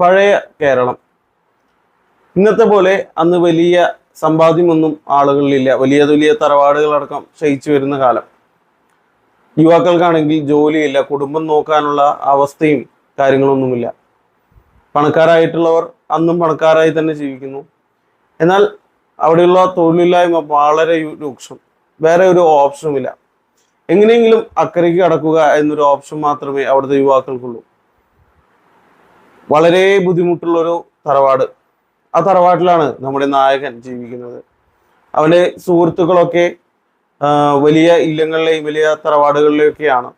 പഴയ കേരളം. ഇന്നത്തെ പോലെ അന്ന് വലിയ സമ്പാദ്യമൊന്നും ആളുകളിലില്ല. വലിയ വലിയ തറവാടുകളടക്കം ക്ഷയിച്ചു വരുന്ന കാലം. യുവാക്കൾക്കാണെങ്കിൽ ജോലിയില്ല കുടുംബം നോക്കാനുള്ള അവസ്ഥയും കാര്യങ്ങളൊന്നുമില്ല. പണക്കാരായിട്ടുള്ളവർ അന്നും പണക്കാരായി തന്നെ ജീവിക്കുന്നു. എന്നാൽ അവിടെയുള്ള തൊഴിലില്ലായ്മ വളരെ രൂക്ഷം. വേറെ ഒരു ഓപ്ഷനുമില്ല. എങ്ങനെയെങ്കിലും അക്കരയ്ക്ക് കടക്കുക എന്നൊരു ഓപ്ഷൻ മാത്രമേ അവിടുത്തെ യുവാക്കൾക്കുള്ളൂ. വളരെ ബുദ്ധിമുട്ടുള്ളൊരു തറവാട്. ആ തറവാട്ടിലാണ് നമ്മുടെ നായകൻ ജീവിക്കുന്നത്. അവന്റെ സുഹൃത്തുക്കളൊക്കെ വലിയ ഇല്ലങ്ങളിലെയും വലിയ തറവാടുകളിലെയൊക്കെയാണ്.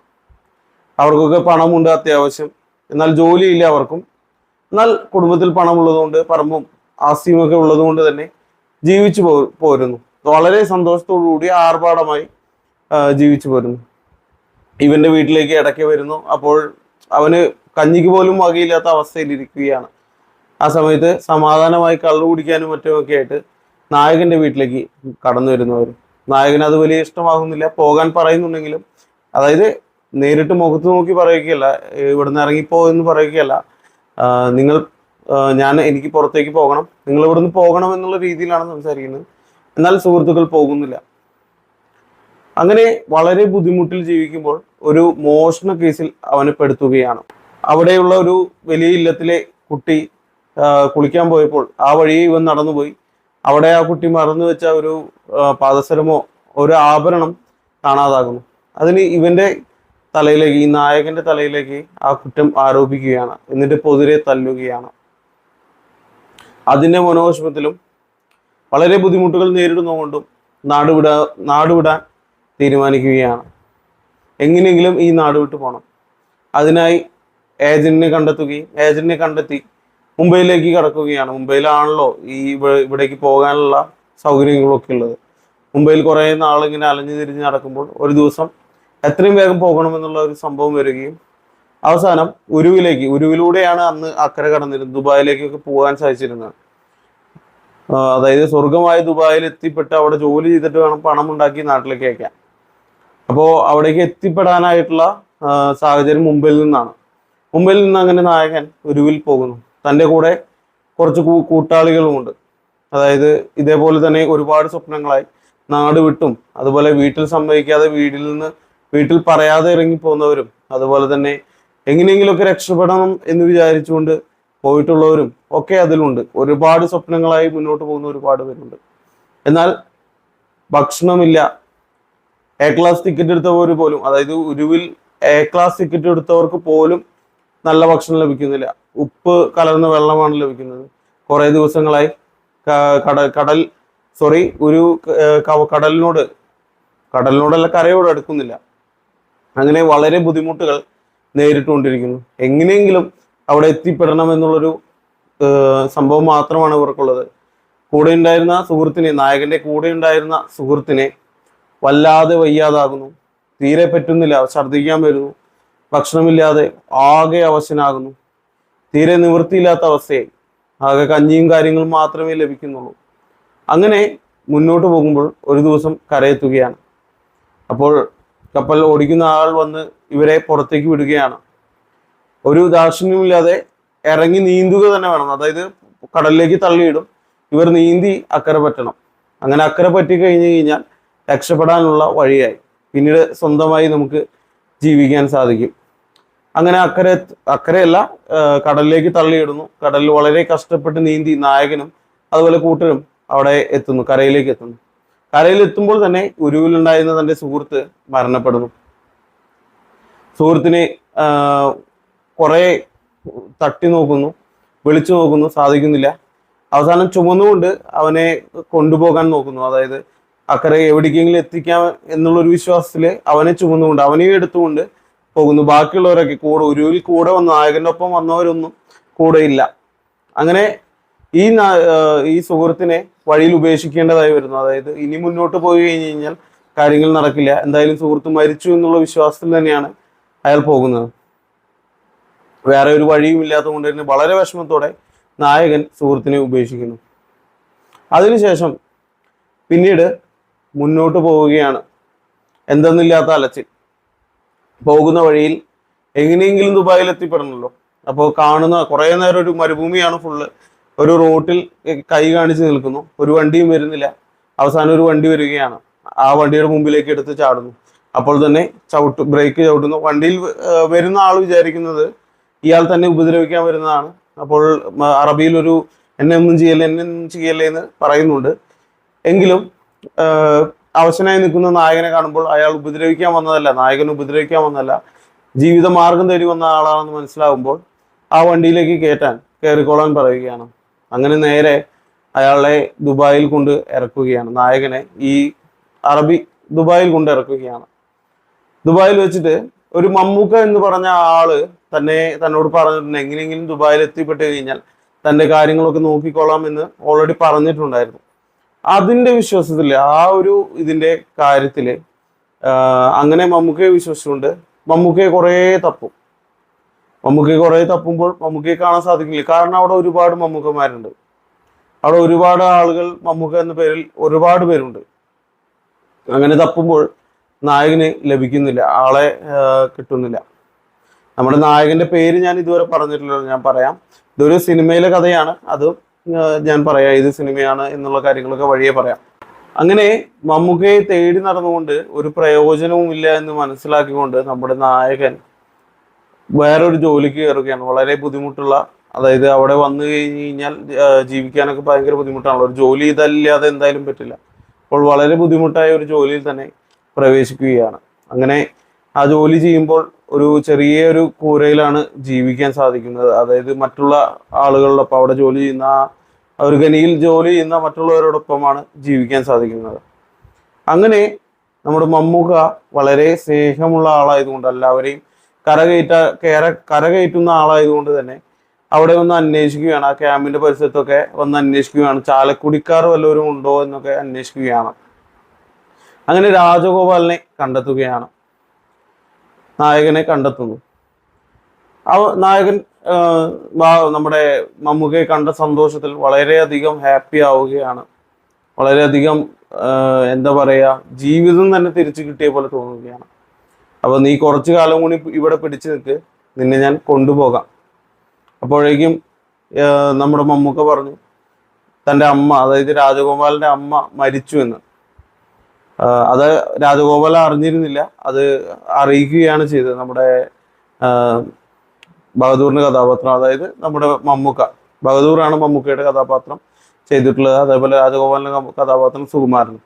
അവർക്കൊക്കെ പണമുണ്ട് അത്യാവശ്യം. എന്നാൽ ജോലിയില്ല അവർക്കും. എന്നാൽ കുടുംബത്തിൽ പണമുള്ളതുകൊണ്ട് പറമ്പും ആസ്തിയുമൊക്കെ ഉള്ളതുകൊണ്ട് തന്നെ ജീവിച്ചു പോ പോരുന്നു. വളരെ സന്തോഷത്തോടു കൂടി ആർഭാടമായി ജീവിച്ചു പോരുന്നു. ഇവന്റെ വീട്ടിലേക്ക് ഇടയ്ക്ക് വരുന്നു. അപ്പോൾ അവന് കഞ്ഞിക്ക് പോലും വകയില്ലാത്ത അവസ്ഥയിലിരിക്കുകയാണ് ആ സമയത്ത് സമാധാനമായി കള്ളു കുടിക്കാനും മറ്റുമൊക്കെ ആയിട്ട് നായകന്റെ വീട്ടിലേക്ക് കടന്നു വരുന്നവർ നായകന് അത് വലിയ ഇഷ്ടമാകുന്നില്ല. പോകാൻ പറയുന്നുണ്ടെങ്കിലും അതായത് നേരിട്ട് മുഖത്ത് നോക്കി പറയുകയല്ല "ഏ, ഇവിടുന്ന് ഇറങ്ങിപ്പോ എന്ന് പറയുകയല്ല. നിങ്ങൾ ഞാൻ എനിക്ക് പുറത്തേക്ക് പോകണം. നിങ്ങൾ ഇവിടുന്ന് പോകണം എന്നുള്ള രീതിയിലാണ് സംസാരിക്കുന്നത്. എന്നാൽ സുഹൃത്തുക്കൾ പോകുന്നില്ല. അങ്ങനെ വളരെ ബുദ്ധിമുട്ടിൽ ജീവിക്കുമ്പോൾ ഒരു മോഷണ കേസിൽ അവനെ പെടുത്തുകയാണ്. അവിടെയുള്ള ഒരു വലിയ ഇല്ലത്തിലെ കുട്ടി കുളിക്കാൻ പോയപ്പോൾ ആ വഴി ഇവൻ നടന്നുപോയി. അവിടെ ആ കുട്ടി മറന്നു വെച്ച ഒരു പാദസരമോ ഒരു ആഭരണം കാണാതാകുന്നു. അതിന് ഇവന്റെ തലയിലേക്ക് ഈ നായകന്റെ തലയിലേക്ക് ആ കുറ്റം ആരോപിക്കുകയാണ്. എന്നിട്ട് പൊതിരെ തല്ലുകയാണ്. അതിന്റെ മനോവിഷമത്തിലും വളരെ ബുദ്ധിമുട്ടുകൾ നേരിടുന്നതുകൊണ്ടും നാടുവിടാ നാടുവിടാൻ തീരുമാനിക്കുകയാണ്. എങ്ങനെയെങ്കിലും ഈ നാട് വിട്ടു പോകണം അതിനായി ഏജന്റിനെ കണ്ടെത്തുകയും ഏജന്റിനെ കണ്ടെത്തി മുംബൈയിലേക്ക് കടക്കുകയാണ്. മുംബൈയിലാണല്ലോ ഈ ഇവ- ഇവിടേക്ക് പോകാനുള്ള സൗകര്യങ്ങളൊക്കെ ഉള്ളത്. മുംബൈയിൽ കുറേ നാളിങ്ങനെ അലഞ്ഞു തിരിഞ്ഞ് നടക്കുമ്പോൾ ഒരു ദിവസം എത്രയും വേഗം പോകണമെന്നുള്ള ഒരു സംഭവം വരികയും അവസാനം ഉരുവിലേക്ക് ഉരുവിലൂടെയാണ് അന്ന് അക്കരെ കടന്നിരുന്നത്. ദുബായിലേക്കൊക്കെ പോകാൻ സാധിച്ചിരുന്നത്. അതായത് സ്വർഗമായ ദുബായിൽ എത്തിപ്പെട്ട് അവിടെ ജോലി ചെയ്തിട്ട് വേണം പണം ഉണ്ടാക്കി നാട്ടിലേക്ക് അയക്കാൻ. അപ്പോൾ അവിടേക്ക് എത്തിപ്പെടാനായിട്ടുള്ള സാഹചര്യം മുംബൈയിൽ നിന്നാണ്. മുംബൈയിൽ നിന്ന് അങ്ങനെ നായകൻ ഉരുവിൽ പോകുന്നു. തന്റെ കൂടെ കുറച്ച് കൂട്ടാളികളുമുണ്ട്. അതായത് ഇതേപോലെ തന്നെ ഒരുപാട് സ്വപ്നങ്ങളായി നാട് വിട്ടും അതുപോലെ വീട്ടിൽ സംഭവിക്കാതെ വീട്ടിൽ നിന്ന് വീട്ടിൽ പറയാതെ ഇറങ്ങി പോകുന്നവരും അതുപോലെ തന്നെ എങ്ങനെയെങ്കിലുമൊക്കെ രക്ഷപ്പെടണം എന്ന് വിചാരിച്ചുകൊണ്ട് പോയിട്ടുള്ളവരും ഒക്കെ അതിലുണ്ട്. ഒരുപാട് സ്വപ്നങ്ങളായി മുന്നോട്ട് പോകുന്ന ഒരുപാട് പേരുണ്ട്. എന്നാൽ ഭക്ഷണമില്ല. എ ക്ലാസ് ടിക്കറ്റ് എടുത്തവർ പോലും അതായത് ഉരുവിൽ എ ക്ലാസ് ടിക്കറ്റ് എടുത്തവർക്ക് പോലും നല്ല ഭക്ഷണം ലഭിക്കുന്നില്ല. ഉപ്പ് കലർന്ന വെള്ളമാണ് ലഭിക്കുന്നത്. കുറേ ദിവസങ്ങളായി ക- കട കടൽ സോറി ഒരു കടലിനോട് കടലിനോടല്ല കരയോട് അടുക്കുന്നില്ല. അങ്ങനെ വളരെ ബുദ്ധിമുട്ടുകൾ നേരിട്ടുകൊണ്ടിരിക്കുന്നു. എങ്ങനെയെങ്കിലും അവിടെ എത്തിപ്പെടണം എന്നുള്ളൊരു സംഭവം മാത്രമാണ് ഇവർക്കുള്ളത്. കൂടെ ഉണ്ടായിരുന്ന സുഹൃത്തിനെ നായകന്റെ കൂടെ ഉണ്ടായിരുന്ന സുഹൃത്തിനെ വല്ലാതെ വയ്യാതാകുന്നു. തീരെ പറ്റുന്നില്ല. ഛർദ്ദിക്കാൻ വരുന്നു. ഭക്ഷണമില്ലാതെ ആകെ അവശനാകുന്നു. തീരെ നിവൃത്തിയില്ലാത്ത അവസ്ഥയായി. ആകെ കഞ്ഞിയും കാര്യങ്ങളും മാത്രമേ ലഭിക്കുന്നുള്ളൂ. അങ്ങനെ മുന്നോട്ട് പോകുമ്പോൾ ഒരു ദിവസം കരയെത്തുകയാണ്. അപ്പോൾ കപ്പൽ ഓടിക്കുന്ന ആൾ വന്ന് ഇവരെ പുറത്തേക്ക് വിടുകയാണ്. ഒരു ദാക്ഷിണ്യമില്ലാതെ ഇറങ്ങി നീന്തുക തന്നെ വേണം. അതായത് കടലിലേക്ക് തള്ളിയിടും. ഇവർ നീന്തി അക്കരെ പറ്റണം. അങ്ങനെ അക്കരെ പറ്റി കഴിഞ്ഞു കഴിഞ്ഞാൽ രക്ഷപ്പെടാനുള്ള വഴിയായി. പിന്നീട് സ്വന്തമായി നമുക്ക് ജീവിക്കാൻ സാധിക്കും. അങ്ങനെ അക്കരെ അക്കരയല്ല കടലിലേക്ക് തള്ളിയിടുന്നു. കടലിൽ വളരെ കഷ്ടപ്പെട്ട് നീന്തി നായകനും അതുപോലെ കൂട്ടരും അവിടെ എത്തുന്നു കരയിലേക്ക് എത്തുന്നു. കരയിൽ എത്തുമ്പോൾ തന്നെ ഉരുവിലുണ്ടായിരുന്ന തന്റെ സുഹൃത്ത് മരണപ്പെടുന്നു. സുഹൃത്തിനെ കുറെ തട്ടി നോക്കുന്നു വിളിച്ചു നോക്കുന്നു സാധിക്കുന്നില്ല. അവസാനം ചുമന്നുകൊണ്ട് അവനെ കൊണ്ടുപോകാൻ നോക്കുന്നു. അതായത് അക്കരെ എവിടേക്കെങ്കിലും എത്തിക്കാം എന്നുള്ളൊരു വിശ്വാസത്തിൽ അവനെ ചുമന്നുകൊണ്ട് അവനെയും എടുത്തുകൊണ്ട് പോകുന്നു. ബാക്കിയുള്ളവരൊക്കെ കൂടെ ഒരു കൂടെ വന്ന നായകന്റെ ഒപ്പം വന്നവരൊന്നും കൂടെ ഇല്ല. അങ്ങനെ ഈ ഈ സുഹൃത്തിനെ വഴിയിൽ ഉപേക്ഷിക്കേണ്ടതായി വരുന്നു. അതായത് ഇനി മുന്നോട്ട് പോയി കഴിഞ്ഞ് കഴിഞ്ഞാൽ കാര്യങ്ങൾ നടക്കില്ല. എന്തായാലും സുഹൃത്ത് മരിച്ചു എന്നുള്ള വിശ്വാസത്തിൽ തന്നെയാണ് അയാൾ പോകുന്നത്. വേറെ ഒരു വഴിയും ഇല്ലാത്തത് കൊണ്ട് തന്നെ വളരെ വിഷമത്തോടെ നായകൻ സുഹൃത്തിനെ ഉപേക്ഷിക്കുന്നു. അതിനുശേഷം പിന്നീട് മുന്നോട്ട് പോവുകയാണ്. എന്തെന്നില്ലാത്ത അലച്ചിൽ. പോകുന്ന വഴിയിൽ എങ്ങനെയെങ്കിലും ദുബായിൽ എത്തിപ്പെടണമല്ലോ അപ്പോൾ കാണുന്ന കുറേ നേരം ഒരു മരുഭൂമിയാണ് ഫുള്ള് ഒരു റോട്ടിൽ കൈ കാണിച്ച് നിൽക്കുന്നു. ഒരു വണ്ടിയും വരുന്നില്ല. അവസാനം ഒരു വണ്ടി വരികയാണ്. ആ വണ്ടിയുടെ മുമ്പിലേക്ക് എടുത്ത് ചാടുന്നു. അപ്പോൾ തന്നെ ചവിട്ട് ബ്രേക്ക് ചവിട്ടുന്നു. വണ്ടിയിൽ വരുന്ന ആൾ വിചാരിക്കുന്നത് ഇയാൾ തന്നെ ഉപദ്രവിക്കാൻ വരുന്നതാണ്. അപ്പോൾ അറബിയിൽ ഒരു എന്നെ ഒന്നും ചെയ്യല്ലേ എന്നെ ഒന്നും ചെയ്യല്ലേ എന്ന് പറയുന്നുണ്ട്. എങ്കിലും അവശനായി നിൽക്കുന്ന നായകനെ കാണുമ്പോൾ അയാൾ ഉപദ്രവിക്കാൻ വന്നതല്ല നായകൻ ഉപദ്രവിക്കാൻ വന്നതല്ല. ജീവിത മാർഗം തേടി വന്ന ആളാണെന്ന് മനസ്സിലാവുമ്പോൾ ആ വണ്ടിയിലേക്ക് കയറ്റാൻ കയറിക്കോളാൻ പറയുകയാണ്. അങ്ങനെ നേരെ അയാളെ ദുബായിൽ കൊണ്ട് ഇറക്കുകയാണ്. നായകനെ ഈ അറബി ദുബായിൽ കൊണ്ട് ഇറക്കുകയാണ്. ദുബായിൽ വെച്ചിട്ട് ഒരു മമ്മൂക്ക എന്ന് പറഞ്ഞ ആൾ തന്നെ തന്നോട് പറഞ്ഞിട്ടുണ്ട് എങ്ങനെയെങ്കിലും ദുബായിൽ എത്തിപ്പെട്ട് കഴിഞ്ഞാൽ തന്റെ കാര്യങ്ങളൊക്കെ നോക്കിക്കോളാം എന്ന് ഓൾറെഡി പറഞ്ഞിട്ടുണ്ടായിരുന്നു. അതിന്റെ വിശ്വാസത്തിൽ ആ ഒരു ഇതിന്റെ കാര്യത്തിൽ ആഹ് അങ്ങനെ മമ്മൂക്കയെ വിശ്വസിച്ചുകൊണ്ട് മമ്മൂക്കയെ കുറേ തപ്പും. മമ്മൂക്കയെ കുറേ തപ്പുമ്പോൾ മമ്മൂക്കയെ കാണാൻ സാധിക്കില്ല. കാരണം അവിടെ ഒരുപാട് മമ്മൂക്കന്മാരുണ്ട്. അവിടെ ഒരുപാട് ആളുകൾ മമ്മൂക്ക എന്ന പേരിൽ ഒരുപാട് പേരുണ്ട്. അങ്ങനെ തപ്പുമ്പോൾ നായകന് ലഭിക്കുന്നില്ല ആളെ കിട്ടുന്നില്ല. നമ്മുടെ നായകന്റെ പേര് ഞാൻ ഇതുവരെ പറഞ്ഞിട്ടില്ല ഞാൻ പറയാം. ഇതൊരു സിനിമയിലെ കഥയാണ്. അത് ഞാൻ പറയാം ഏത് സിനിമയാണ് എന്നുള്ള കാര്യങ്ങളൊക്കെ വഴിയെ പറയാം. അങ്ങനെ മമ്മൂക്കയെ തേടി നടന്നുകൊണ്ട് ഒരു പ്രയോജനവും ഇല്ല എന്ന് മനസ്സിലാക്കിക്കൊണ്ട് നമ്മുടെ നായകൻ വേറൊരു ജോലിക്ക് കയറുകയാണ്. വളരെ ബുദ്ധിമുട്ടുള്ള അതായത് അവിടെ വന്നു കഴിഞ്ഞ് കഴിഞ്ഞാൽ ജീവിക്കാനൊക്കെ ഭയങ്കര ബുദ്ധിമുട്ടാണല്ലോ. ഒരു ജോലി ഇതല്ലാതെ എന്തായാലും പറ്റില്ല. അപ്പോൾ വളരെ ബുദ്ധിമുട്ടായ ഒരു ജോലിയിൽ തന്നെ പ്രവേശിക്കുകയാണ്. അങ്ങനെ ആ ജോലി ചെയ്യുമ്പോൾ ഒരു ചെറിയ ഒരു കൂരയിലാണ് ജീവിക്കാൻ സാധിക്കുന്നത്. അതായത് മറ്റുള്ള ആളുകളോടൊപ്പം അവിടെ ജോലി ചെയ്യുന്ന ആ ഒരു ഖനിയിൽ ജോലി ചെയ്യുന്ന മറ്റുള്ളവരോടൊപ്പമാണ് ജീവിക്കാൻ സാധിക്കുന്നത്. അങ്ങനെ നമ്മുടെ മമ്മൂക്ക വളരെ സ്നേഹമുള്ള ആളായതുകൊണ്ട് എല്ലാവരെയും കരകയറ്റ കയറ കരകയറ്റുന്ന ആളായതുകൊണ്ട് തന്നെ അവിടെ ഒന്ന് അന്വേഷിക്കുകയാണ്. ആ ക്യാമ്പിന്റെ പരിസരത്തൊക്കെ ഒന്ന് അന്വേഷിക്കുകയാണ്. ചാലക്കുടിക്കാർ വല്ലവരും ഉണ്ടോ എന്നൊക്കെ അന്വേഷിക്കുകയാണ്. അങ്ങനെ രാജഗോപാലിനെ കണ്ടെത്തുകയാണ്. നായകനെ കണ്ടെത്തുന്നു. ആ നായകൻ നമ്മുടെ മമ്മൂക്കയെ കണ്ട സന്തോഷത്തിൽ വളരെയധികം ഹാപ്പി ആവുകയാണ്. വളരെയധികം എന്താ പറയാ ജീവിതം തന്നെ തിരിച്ചു കിട്ടിയ പോലെ തോന്നുകയാണ്. അപ്പോൾ നീ കുറച്ചു കാലം കൂടി ഇവിടെ പിടിച്ചു നിൽക്ക്. നിന്നെ ഞാൻ കൊണ്ടുപോകാം. അപ്പോഴേക്കും നമ്മുടെ മമ്മൂക്ക പറഞ്ഞു തന്റെ അമ്മ അതായത് രാജഗോപാലിന്റെ അമ്മ മരിച്ചു എന്ന്. അത് രാജഗോപാൽ അറിഞ്ഞിരുന്നില്ല. അത് അറിയിക്കുകയാണ് ചെയ്തത് നമ്മുടെ ബഹദൂറിന്റെ കഥാപാത്രം. അതായത് നമ്മുടെ മമ്മൂക്ക. ബഹദൂറാണ് മമ്മൂക്കയുടെ കഥാപാത്രം ചെയ്തിട്ടുള്ളത്. അതേപോലെ രാജഗോപാലിന്റെ കഥാപാത്രം സുകുമാരൻ.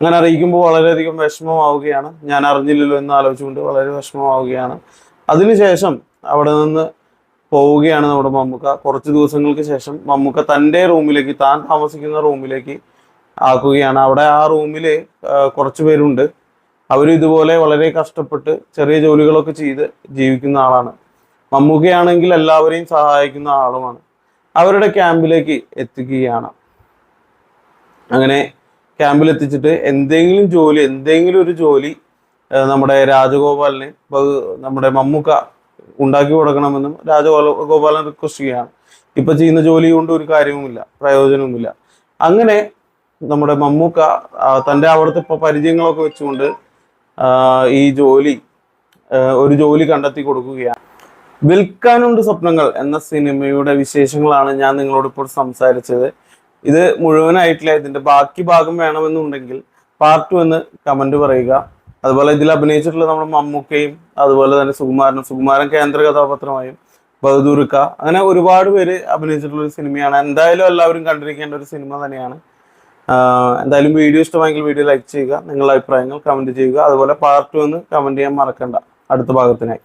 അങ്ങനെ അറിയിക്കുമ്പോൾ വളരെയധികം വിഷമമാവുകയാണ്. ഞാൻ അറിഞ്ഞില്ലല്ലോ എന്ന് ആലോചിച്ചുകൊണ്ട് വളരെ വിഷമമാവുകയാണ്. അതിനുശേഷം അവിടെ നിന്ന് പോവുകയാണ് നമ്മുടെ മമ്മൂക്ക. കുറച്ച് ദിവസങ്ങൾക്ക് ശേഷം മമ്മൂക്ക തന്റെ റൂമിലേക്ക് താൻ താമസിക്കുന്ന റൂമിലേക്ക് ആക്കുകയാണ്. അവിടെ ആ റൂമിൽ കുറച്ച് പേരുണ്ട്. അവരും ഇതുപോലെ വളരെ കഷ്ടപ്പെട്ട് ചെറിയ ജോലികളൊക്കെ ചെയ്ത് ജീവിക്കുന്ന ആളാണ്. മമ്മൂക്കയാണെങ്കിൽ എല്ലാവരെയും സഹായിക്കുന്ന ആളുമാണ്. അവരുടെ ക്യാമ്പിലേക്ക് എത്തിക്കുകയാണ്. അങ്ങനെ ക്യാമ്പിൽ എത്തിച്ചിട്ട് എന്തെങ്കിലും ജോലി എന്തെങ്കിലും ഒരു ജോലി നമ്മുടെ രാജഗോപാലിന് നമ്മുടെ മമ്മൂക്ക ഉണ്ടാക്കി കൊടുക്കണമെന്നും രാജഗോപാലൻ ഗോപാലൻ റിക്വസ്റ്റ് ചെയ്യുകയാണ്. ഇപ്പൊ ചെയ്യുന്ന ജോലി കൊണ്ട് ഒരു കാര്യവുമില്ല പ്രയോജനവുമില്ല. അങ്ങനെ നമ്മുടെ മമ്മൂക്ക തന്റെ അവിടുത്തെ പരിചയങ്ങളൊക്കെ വെച്ചുകൊണ്ട് ഈ ജോലി ഒരു ജോലി കണ്ടെത്തി കൊടുക്കുകയാണ്. വിൽക്കാനുണ്ട് സ്വപ്നങ്ങൾ എന്ന സിനിമയുടെ വിശേഷങ്ങളാണ് ഞാൻ നിങ്ങളോട് ഇപ്പോൾ സംസാരിച്ചത്. ഇത് മുഴുവനായിട്ടില്ല ഇതിന്റെ ബാക്കി ഭാഗം വേണമെന്നുണ്ടെങ്കിൽ പാർട്ട് ടു എന്ന് കമന്റ് പറയുക. അതുപോലെ ഇതിൽ അഭിനയിച്ചിട്ടുള്ള നമ്മുടെ മമ്മൂക്കയും അതുപോലെ തന്നെ സുകുമാരനും സുകുമാരൻ കേന്ദ്ര കഥാപാത്രമായും ബഹദൂർക്ക അങ്ങനെ ഒരുപാട് പേര് അഭിനയിച്ചിട്ടുള്ള ഒരു സിനിമയാണ്. എന്തായാലും എല്ലാവരും കണ്ടിരിക്കേണ്ട ഒരു സിനിമ തന്നെയാണ്. എന്തായാലും വീഡിയോ ഇഷ്ടമായെങ്കിൽ വീഡിയോ ലൈക്ക് ചെയ്യുക നിങ്ങളുടെ അഭിപ്രായങ്ങൾ കമന്റ് ചെയ്യുക. അതുപോലെ പാർട്ട് ടു എന്ന് കമന്റ് ചെയ്യാൻ മറക്കണ്ട. അടുത്ത ഭാഗത്തിനായി.